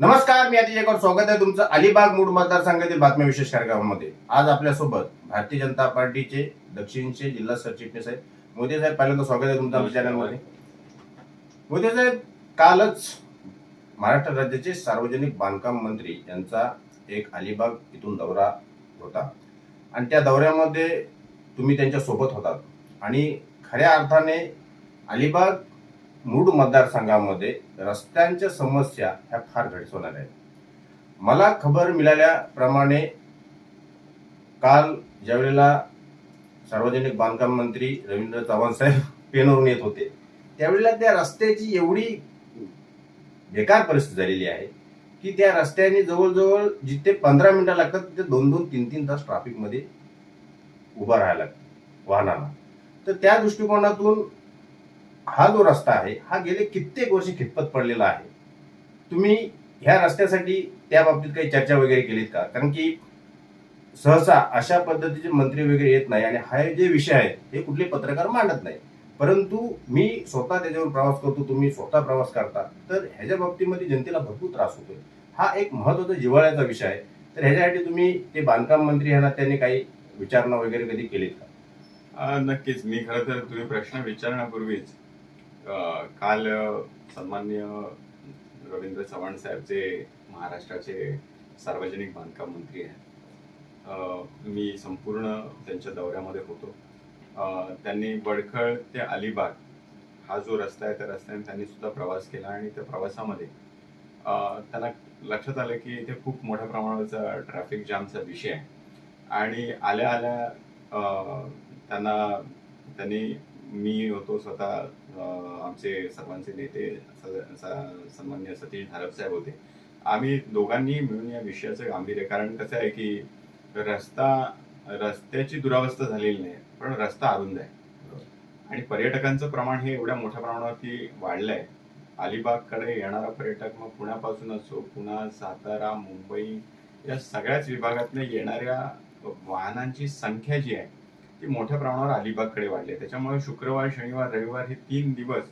नमस्कार मी अतिशय कौर. स्वागत आहे तुमचं अलिबाग मूड मतदारसंघातील बातम्या विशेष कार्यक्रमामध्ये. आज आपल्यासोबत भारतीय जनता पार्टीचे दक्षिणचे जिल्हा सरचिटणीस आहेत. मोदी साहेब पहिल्यांदा स्वागत आहे तुमचं आमच्या चॅनलमध्ये. मोदी साहेब कालच महाराष्ट्र राज्याचे सार्वजनिक बांधकाम मंत्री यांचा एक अलिबाग इथून दौरा होता. आणि त्या दौऱ्यामध्ये तुम्ही त्यांच्यासोबत होतात. आणि खऱ्या अर्थाने अलिबाग मूड मतदारसंघामध्ये रस्त्यांच्या समस्या ह्या फार भेडसवणार आहेत. मला खबर मिळाल्याप्रमाणे काल ज्यावेळेला सार्वजनिक बांधकाम मंत्री रवींद्र चव्हाण साहेब पेनवरून येत होते त्यावेळेला त्या रस्त्याची एवढी बेकार परिस्थिती झालेली आहे की त्या रस्त्याने जवळजवळ जिथे पंधरा मिनिटं लागतात तिथे दोन दोन तीन तीन तास ट्रॅफिकमध्ये उभं राहायला लागतं वाहनाला. तर त्या दृष्टिकोनातून हा जो रस्ता आहे हा गेले कित्येक वर्ष खितपत पडलेला आहे? तुम्ही ह्या रस्त्यासाठी त्या बाबतीत काही चर्चा वगैरे केलीत का? कारण की सहसा अशा पद्धतीचे मंत्री वगैरे येत नाही आणि हा जे विषय आहेत हे कुठले पत्रकार मांडत नाही परंतु मी स्वतः त्याच्यावर प्रवास करतो तुम्ही स्वतः प्रवास करता तर ह्याच्या बाबतीमध्ये जनतेला भरपूर त्रास होतोय. हा एक महत्त्वाचा जिव्हाळ्याचा विषय आहे. तर ह्याच्यासाठी तुम्ही ते बांधकाम मंत्री ह्यांना त्यांनी काही विचारणा वगैरे कधी केलीत का? नक्कीच. मी खरं तर तुम्ही प्रश्न विचारण्यापूर्वीच काल सन्मान्य रवींद्र चव्हाण साहेब जे महाराष्ट्राचे सार्वजनिक बांधकाम मंत्री आहेत मी संपूर्ण त्यांच्या दौऱ्यामध्ये होतो. त्यांनी बडखळ ते अलिबाग हा जो रस्ता आहे त्या रस्त्याने त्यांनी सुद्धा प्रवास केला आणि त्या प्रवासामध्ये त्यांना लक्षात आलं की इथे खूप मोठ्या प्रमाणाचा ट्रॅफिक जामचा विषय आहे. आणि आल्या आल्या त्यांना त्यांनी मी होतो स्वतः आमचे सर्वांचे नेते स- सन्मान्य सतीश धारप साहेब होते. आम्ही दोघांनी मिळून या विषयाचं गांभीर्य कारण कसं आहे की रस्ता रस्त्याची दुरावस्था झालेली नाही पण रस्ता अरुंद आहे. आणि पर्यटकांचं प्रमाण हे एवढ्या मोठ्या प्रमाणावरती वाढलंय. अलिबागकडे येणारा पर्यटक मग पुण्यापासून असो हो, पुणा सातारा मुंबई या सगळ्याच विभागातनं येणाऱ्या वाहनांची संख्या जी आहे ती मोठ्या प्रमाणावर अलिबागकडे वाढली आहे. त्याच्यामुळे शुक्रवार शनिवार रविवार हे तीन दिवस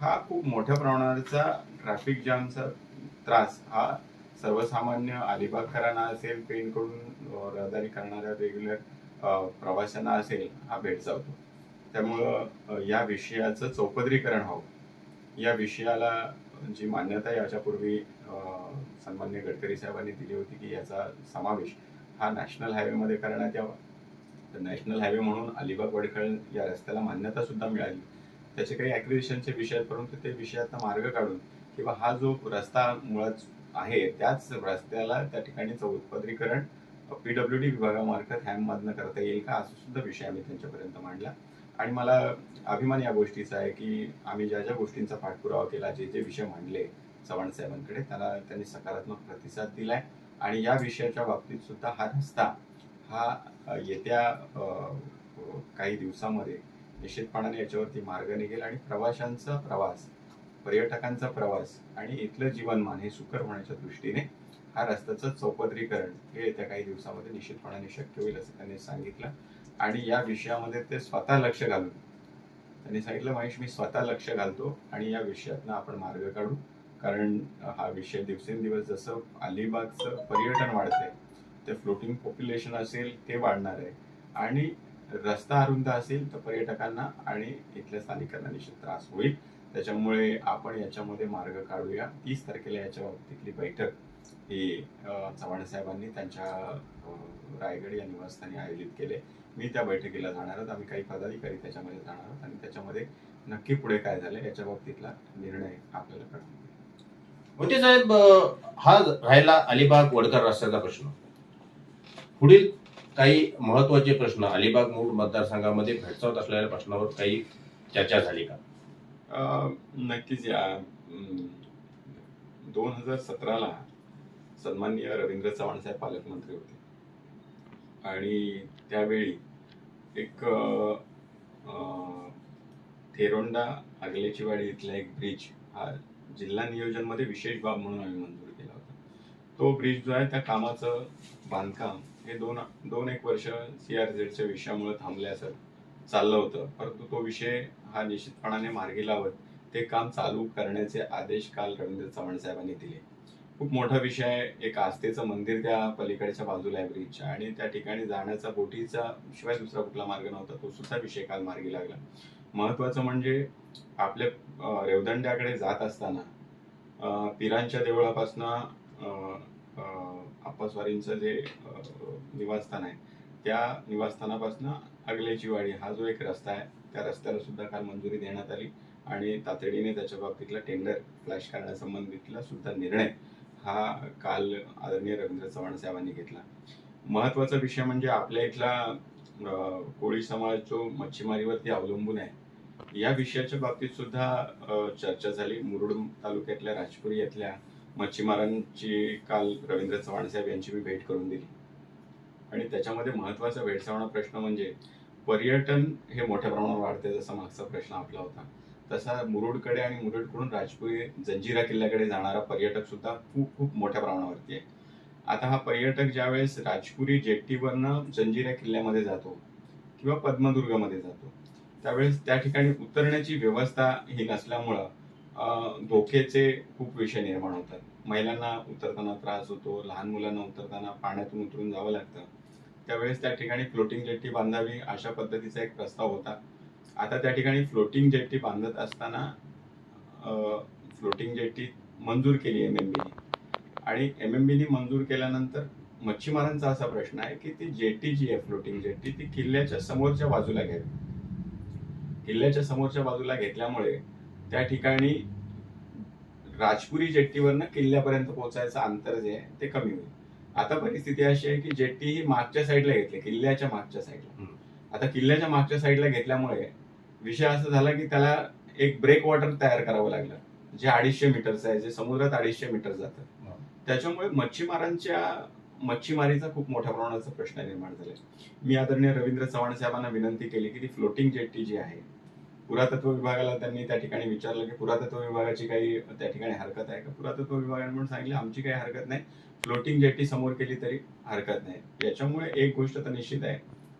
हा खूप मोठ्या प्रमाणावरचा ट्रॅफिक जामचा त्रास हा सर्वसामान्य अलिबागकरांना असेल पेनकडून रहदारी करणाऱ्या रेग्युलर प्रवाशांना असेल हा भेडसावतो त्यामुळं या विषयाचं चौपदरीकरण व्हावं या विषयाला जी मान्यता याच्यापूर्वी सन्मान्य गडकरी साहेबांनी दिली होती की याचा समावेश हा नॅशनल हायवेमध्ये करण्यात यावा. तर नॅशनल हायवे म्हणून अलिबाग वडखळ या रस्त्याला मान्यता सुद्धा मिळाली. त्याचे काही ॲक्विजिशनचे विषय परंतु ते विषयाचा मार्ग काढून किंवा हा जो रस्ता मुळात आहे त्याच रस्त्याला त्या ठिकाणी चौपदरीकरण पीडब्ल्यू डी विभागामार्फत हॅममधनं करता येईल का असं सुद्धा विषय आम्ही त्यांच्यापर्यंत मांडला. आणि मला अभिमान या गोष्टीचा आहे की आम्ही ज्या ज्या गोष्टींचा पाठपुरावा केला जे जे विषय मांडले चव्हाण साहेबांकडे त्याला त्यांनी सकारात्मक प्रतिसाद दिलाय. आणि या विषयाच्या बाबतीत सुद्धा हा रस्ता हा येत्या काही दिवसामध्ये निश्चितपणाने याच्यावरती मार्ग निघेल आणि प्रवाशांचा प्रवास पर्यटकांचा प्रवास आणि इथलं जीवनमान हे सुकर होण्याच्या दृष्टीने हा रस्त्याचं चौपदरीकरण हे येत्या काही दिवसामध्ये निश्चितपणाने शक्य होईल असं त्यांनी सांगितलं. आणि या विषयामध्ये ते स्वतः लक्ष घालून त्यांनी सांगितलं महेश मी स्वतः लक्ष घालतो आणि या विषयातनं आपण मार्ग काढू. कारण हा विषय दिवसेंदिवस जसं अलिबागचं पर्यटन वाढतंय ते फ्लोटिंग पॉप्युलेशन असेल ते वाढणार आहे. आणि रस्ता अरुंद असेल तर पर्यटकांना आणि इथल्या स्थानिकांना निश्चित त्रास होईल. त्याच्यामुळे आपण याच्यामध्ये मार्ग काढूया. तीस तारखेला याच्या बाबतीतली बैठक ही चव्हाण साहेबांनी त्यांच्या रायगड या निवासस्थानी आयोजित केले. मी त्या बैठकीला जाणार आहोत. आम्ही काही पदाधिकारी त्याच्यामध्ये जाणार आहोत आणि त्याच्यामध्ये नक्की पुढे काय झालं याच्या बाबतीतला निर्णय आपल्याला कळणार मोदी साहेब हा राहिला अलिबाग वडकर रस्त्याचा प्रश्न. पुढील काही महत्त्वाचे प्रश्न अलिबाग मूळ मतदारसंघामध्ये भेडसावत असलेल्या प्रश्नावर काही चर्चा झाली का? नक्कीच या दोन हजार सतराला सन्माननीय रवींद्र चव्हाण साहेब पालकमंत्री होते. आणि त्यावेळी एक थेरोंडा आगलेचीवाडी इथला एक ब्रिज हा जिल्हा नियोजनमध्ये विशेष बाब म्हणून आम्ही मंजूर केला होता. तो ब्रिज जो आहे त्या कामाचं बांधकाम हे दोन दोन एक वर्ष सी आर झेडच्या विषयामुळे थांबल्याचं चाललं होतं. परंतु तो विषय हा निश्चितपणाने मार्गी लावत ते काम चालू करण्याचे आदेश काल रवींद्र चव्हाण साहेबांनी दिले. खूप मोठा विषय आहे. एक आस्थेचं मंदिर त्या पलीकडच्या बाजूला आहे ब्रिजच्या आणि त्या ठिकाणी जाण्याचा बोटीचा शिवाय दुसरा कुठला मार्ग नव्हता. तो सुद्धा विषय काल मार्गी लागला. महत्वाचं म्हणजे आपल्या रेवदंड्याकडे जात असताना पिरांच्या देवळापासनं आप्पास्वारींचं जे निवासस्थान आहे त्या निवासस्थानापासून अगलेची वाडी हा जो एक रस्ता आहे त्या रस्त्याला सुद्धा काल मंजुरी देण्यात आली आणि तातडीने त्याच्या बाबतीतला टेंडर फ्लॅश करण्यासंबंधितला सुद्धा निर्णय हा काल आदरणीय रवींद्र चव्हाण साहेबांनी घेतला. महत्त्वाचा विषय म्हणजे आपल्या इथला कोळी समाज जो मच्छीमारीवरती अवलंबून आहे या विषयाच्या बाबतीत सुद्धा चर्चा झाली. मुरुड तालुक्यातल्या राजपुरी येथल्या मच्छीमारांची काल रवींद्र चव्हाण साहेब यांची मी भेट करून दिली. आणि त्याच्यामध्ये महत्त्वाचा भेडसावणा प्रश्न म्हणजे पर्यटन हे मोठ्या प्रमाणावर वाढते जसा मागचा प्रश्न आपला होता. तसा मुरुडकडे आणि मुरुडकडून राजपुरी जंजिरा किल्ल्याकडे जाणारा पर्यटक सुद्धा खूप खूप मोठ्या प्रमाणावरती आहे. आता हा पर्यटक ज्यावेळेस राजपुरी जेट्टीवरनं जंजिरा किल्ल्यामध्ये जातो किंवा पद्मदुर्गमध्ये जातो त्यावेळेस त्या ठिकाणी उतरण्याची व्यवस्था ही नसल्यामुळं धोक्याचे खूप विषय निर्माण होतात. महिलांना उतरताना त्रास होतो लहान मुलांना उतरताना पाण्यातून उतरून जावं लागतं. त्यावेळेस त्या ठिकाणी फ्लोटिंग जेट्टी बांधावी अशा पद्धतीचा एक प्रस्ताव होता. आता त्या ठिकाणी फ्लोटिंग जेट्टी बांधत असताना फ्लोटिंग जेट्टी मंजूर केली एम एम बीने आणि एम एम बीने मंजूर केल्यानंतर मच्छीमारांचा असा प्रश्न आहे की ती जेट्टी जी आहे फ्लोटिंग जेट्टी ती किल्ल्याच्या समोरच्या बाजूला घ्यावी. किल्ल्याच्या समोरच्या बाजूला घेतल्यामुळे त्या ठिकाणी राजपुरी जेट्टीवरनं किल्ल्यापर्यंत पोहोचायचं अंतर जे आहे ते कमी होईल. आता परिस्थिती अशी आहे की जेट्टी ही मागच्या साईडला घेतली किल्ल्याच्या मागच्या साईडला. आता किल्ल्याच्या मागच्या साईडला घेतल्यामुळे विषय असा झाला की त्याला एक ब्रेक वॉटर तयार करावं लागलं. जे अडीचशे मीटरचं आहे जे समुद्रात अडीचशे मीटर जातं. त्याच्यामुळे मच्छीमारांच्या मच्छीमारीचा खूप मोठ्या प्रमाणाचा प्रश्न निर्माण झालाय मी आदरणीय रवींद्र चव्हाण साहेबांना विनंती केली की ती फ्लोटिंग जेट्टी जी आहे पुरातत्व विभागाला त्यांनी त्या ठिकाणी विचारलं की पुरातत्व विभागाची काही त्या ठिकाणी हरकत आहे का? पुरातत्व विभागाने म्हणून सांगितलं आमची काही हरकत नाही. फ्लोटिंग जेट्टी समोर केली तरी हरकत नाही. याच्यामुळे एक गोष्ट तर निश्चित आहे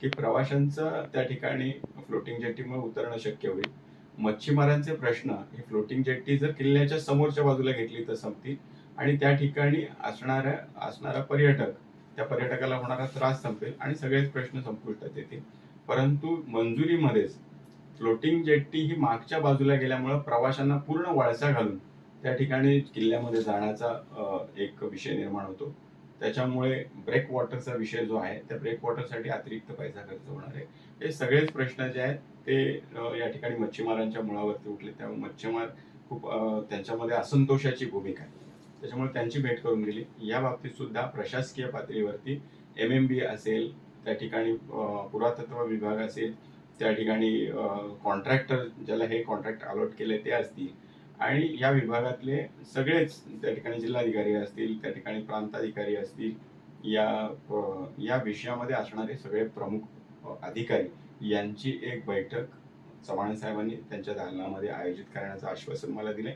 की प्रवाशांचं त्या ठिकाणी फ्लोटिंग जेट्टीमुळे उतरणं शक्य होईल. मच्छीमारांचे प्रश्न ही फ्लोटिंग जेट्टी जर किल्ल्याच्या समोरच्या बाजूला घेतली तर संपतील आणि त्या ठिकाणी असणाऱ्या असणारा पर्यटक त्या पर्यटकाला होणारा त्रास संपेल आणि सगळेच प्रश्न संपुष्टात येतील. परंतु मंजुरीमध्येच फ्लोटिंग जेट्टी ही मागच्या बाजूला गेल्यामुळं प्रवाशांना पूर्ण वळसा घालून त्या ठिकाणी किल्ल्यामध्ये जाण्याचा एक विषय निर्माण होतो. त्याच्यामुळे ब्रेक वॉटरचा विषय जो आहे त्या ब्रेक वॉटरसाठी अतिरिक्त पैसा खर्च होणार आहे. हे सगळेच प्रश्न जे आहेत ते या ठिकाणी मच्छीमारांच्या मुळावरती उठले. त्यामुळे मच्छीमार खूप त्यांच्यामध्ये असंतोषाची भूमिका आहे. त्याच्यामुळे त्यांची भेट करून दिली. या बाबतीत सुद्धा प्रशासकीय पातळीवरती एम एम बी असेल त्या ठिकाणी पुरातत्व विभाग असेल त्या ठिकाणी कॉन्ट्रॅक्टर ज्याला हे कॉन्ट्रॅक्ट अलॉट केले ते असतील. आणि या विभागातले सगळेच त्या ठिकाणी जिल्हाधिकारी असतील त्या ठिकाणी प्रांताधिकारी असतील या या विषयामध्ये असणारे सगळे प्रमुख अधिकारी यांची एक बैठक चव्हाण साहेबांनी त्यांच्या दालनामध्ये आयोजित करण्याचं आश्वासन मला दिले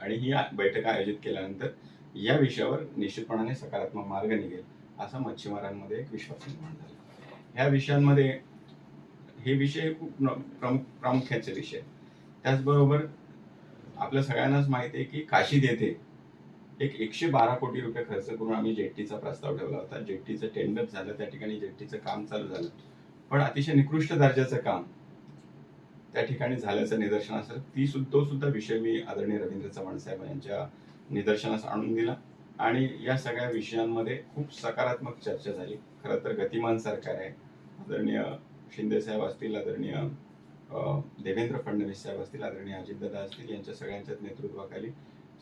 आणि ही बैठक आयोजित केल्यानंतर या विषयावर निश्चितपणाने सकारात्मक मार्ग निघेल असा मच्छीमारांमध्ये एक विश्वास निर्माण झाला. ह्या विषयांमध्ये हे विषय खूप प्रमुख प्रामुख्याचे विषय त्याचबरोबर आपल्या सगळ्यांनाच माहिती आहे की काशी देते एक एकशे बारा कोटी रुपये खर्च करून आम्ही जेट्टीचा प्रस्ताव ठेवला होता. जेट्टीचं टेंडर झालं त्या ठिकाणी जेट्टीचं काम चालू झालं. पण अतिशय निकृष्ट दर्जाचं काम त्या ठिकाणी झाल्याचं निदर्शनास आलं. ती सुद्धा तो सुद्धा विषय मी आदरणीय रवींद्र चव्हाण साहेब यांच्या निदर्शनास आणून दिला. आणि या सगळ्या विषयांमध्ये खूप सकारात्मक चर्चा झाली. खरं तर गतिमान सरकार आहे. आदरणीय शिंदे साहेब असतील आदरणीय देवेंद्र फडणवीस साहेब असतील आदरणीय अजितदादा असतील यांच्या सगळ्यांच्याच नेतृत्वाखाली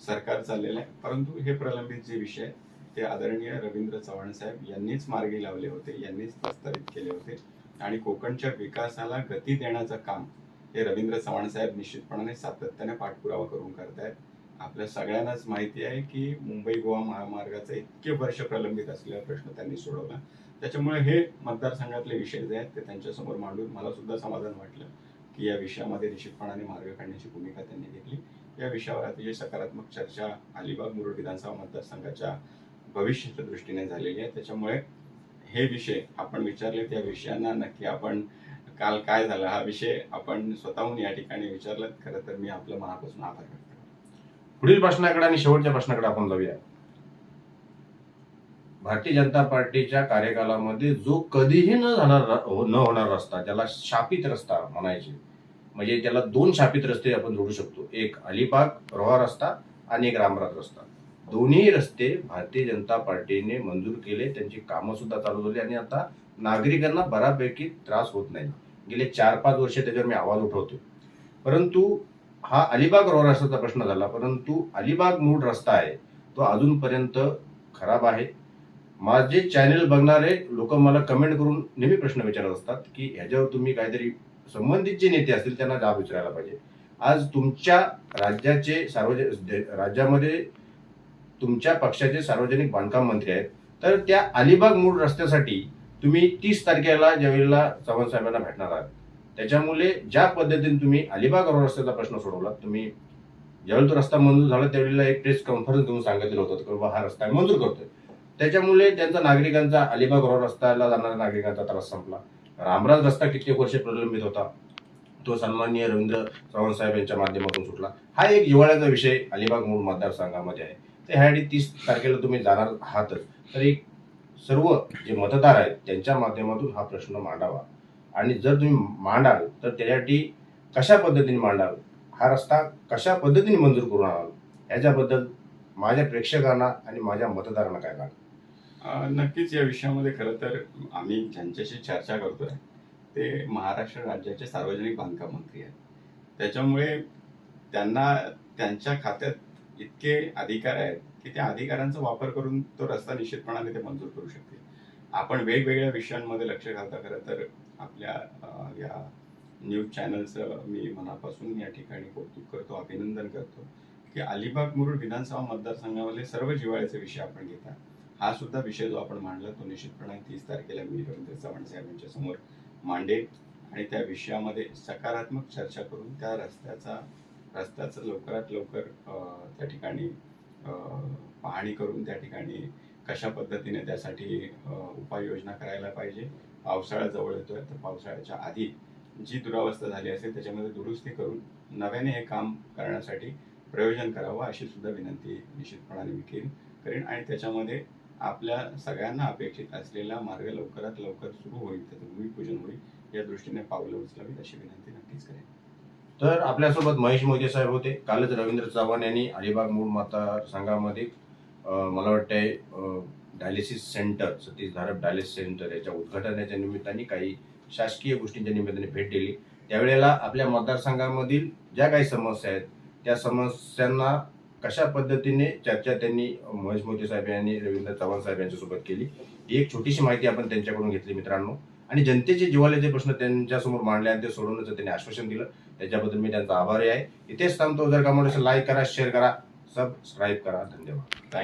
सरकार चाललेलं आहे. परंतु हे प्रलंबित जे विषय ते आदरणीय रवींद्र चव्हाण साहेब यांनीच मार्गी लावले होते यांनीच प्रस्तावित केले होते. आणि कोकणच्या विकासाला गती देण्याचं काम हे रवींद्र चव्हाण साहेब निश्चितपणाने सातत्याने पाठपुरावा करून करतायत. आपल्या सगळ्यांनाच माहिती आहे की मुंबई गोवा महामार्गाचा इतके वर्ष प्रलंबित असलेला प्रश्न त्यांनी सोडवला. त्याच्यामुळे हे मतदारसंघातले विषय जे आहेत ते त्यांच्यासमोर मांडून मला सुद्धा समाधान वाटलं की या विषयामध्ये निश्चितपणाने मार्ग काढण्याची भूमिका त्यांनी घेतली. या विषयावर अतिशय सकारात्मक चर्चा अलिबाग मुरुड विधानसभा मतदारसंघाच्या भविष्याच्या दृष्टीने झालेली आहे. त्याच्यामुळे हे विषय आपण विचारले त्या विषयांना नक्की आपण काल काय झालं हा विषय आपण स्वतःहून या ठिकाणी विचारलं खरं तर मी आपलं मनापासून आभार व्यक्त पुढील प्रश्नाकडे आणि शेवटच्या प्रश्नाकडे आपण जाऊया. भारतीय जनता पार्टीच्या कार्यकालामध्ये जो कधीही न जाणार हो, न होणार रस्ता ज्याला शापित रस्ता म्हणायचे म्हणजे त्याला दोन शापित रस्ते आपण जोडू शकतो. एक अलिबाग रोहा रस्ता आणि एक रामराज रस्ता. दोन्ही रस्ते भारतीय जनता पार्टीने मंजूर केले त्यांची कामं सुद्धा चालू झाली आणि आता नागरिकांना बऱ्यापैकी त्रास होत नाही. गेले चार पाच वर्ष त्याच्यावर मी आवाज उठवतो परंतु हा अलिबाग रोहा रस्त्याचा प्रश्न झाला परंतु अलिबाग मूळ रस्ता आहे तो अजूनपर्यंत खराब आहे. माझे चॅनेल बघणारे लोक मला कमेंट करून नेहमी प्रश्न विचारत असतात की ह्याच्यावर तुम्ही काहीतरी संबंधित जे नेते असतील त्यांना जाब विचारायला पाहिजे. आज तुमच्या राज्याचे सार्वजनिक राज्यामध्ये तुमच्या पक्षाचे सार्वजनिक बांधकाम मंत्री आहेत तर त्या अलिबाग मूळ रस्त्यासाठी तुम्ही तीस तारखेला ज्यावेळेला चव्हाण साहेबांना भेटणार आहात त्याच्यामुळे ज्या पद्धतीने तुम्ही अलिबाग रोड रस्त्याचा प्रश्न सोडवला तुम्ही ज्यावेळी तो रस्ता मंजूर झाला त्यावेळेला एक प्रेस कॉन्फरन्स देऊन सांगितलं होतं की बाबा हा रस्ता मंजूर करतोय. त्याच्यामुळे त्यांचा नागरिकांचा अलिबाग रोड रस्त्याला जाणाऱ्या नागरिकांचा त्रास संपला. रामराज रस्ता कित्येक वर्षे प्रलंबित होता. तो सन्माननीय रवींद्र चव्हाण साहेब यांच्या माध्यमातून सुटला. हा एक जिव्हाळ्याचा विषय अलिबाग मूळ मतदारसंघामध्ये आहे. ते ह्याआधी तीस तारखेला तुम्ही जाणार आहातच. तर एक सर्व जे मतदार आहेत त्यांच्या माध्यमातून हा प्रश्न मांडावा. आणि जर तुम्ही मांडाल तर त्याच्यासाठी कशा पद्धतीने मांडाल हा रस्ता कशा पद्धतीने मंजूर करून आणाल याच्याबद्दल माझ्या प्रेक्षकांना आणि माझ्या मतदारांना काय सांग नक्कीच या विषयामध्ये खरं तर आम्ही ज्यांच्याशी चर्चा करतोय ते महाराष्ट्र राज्याचे सार्वजनिक बांधकाम मंत्री आहेत. त्याच्यामुळे त्यांना त्यांच्या खात्यात इतके अधिकार आहेत की त्या अधिकारांचा वापर करून तो रस्ता निश्चितपणाने ते मंजूर करू शकतील. आपण वेगवेगळ्या विषयांमध्ये लक्ष घालता खरं तर आपल्या या न्यूज चॅनलचं मी मनापासून या ठिकाणी कौतुक करतो अभिनंदन करतो की अलिबाग मुरुड विधानसभा मतदारसंघामध्ये सर्व जिवाळ्याचे विषय आपण घेता हा सुद्धा विषय जो आपण मांडला तो निश्चितपणे तीस तारखेला मी रवींद्र चव्हाण साहेब यांच्या समोर मांडेल आणि त्या विषयामध्ये सकारात्मक चर्चा करून त्या रस्त्याचा रस्त्याचं लवकरात लवकर त्या ठिकाणी पाहणी करून त्या ठिकाणी कशा पद्धतीने त्यासाठी उपाययोजना करायला पाहिजे. पावसाळा जवळ येतोय. तर पावसाळ्याच्या आधी जी दुरावस्था झाली असेल त्याच्यामध्ये दुरुस्ती करून नव्याने हे काम करण्यासाठी प्रयोजन करावं अशी सुद्धा विनंती निश्चितपणाने मी केली. करेन आणि त्याच्यामध्ये आपल्या सगळ्यांना अपेक्षित असलेला मार्ग लवकरात लवकर सुरू होईल त्याचं भूमिपूजन होईल या दृष्टीने पावलं उचलावीत अशी विनंती नक्कीच करेन. तर आपल्यासोबत महेश मोदी साहेब होते. कालच रवींद्र चव्हाण यांनी अलिबाग मूळ माता संघामध्ये मला वाटतंय dialysis centre Satish Dharap dialysis centre याच्या उद्घाटनाच्या निमित्ताने काही शासकीय गोष्टींच्या निमित्ताने भेट दिली. त्यावेळेला आपल्या मतदारसंघामधील ज्या काही समस्या आहेत त्या समस्यांना कशा पद्धतीने चर्चा त्यांनी महेश मोदी साहेब यांनी रवींद्र चव्हाण साहेब यांच्यासोबत केली ही एक छोटीशी माहिती आपण त्यांच्याकडून घेतली मित्रांनो. आणि जनतेचे जिवाल्याचे प्रश्न त्यांच्यासमोर मांडले आणि ते सोडवण्याचं त्यांनी आश्वासन दिलं. त्याच्याबद्दल मी त्यांचा आभारी आहे. इथेच थांबतो. जर का म्हणून लाईक करा शेअर करा सबस्क्राईब करा. धन्यवाद. थँक्यू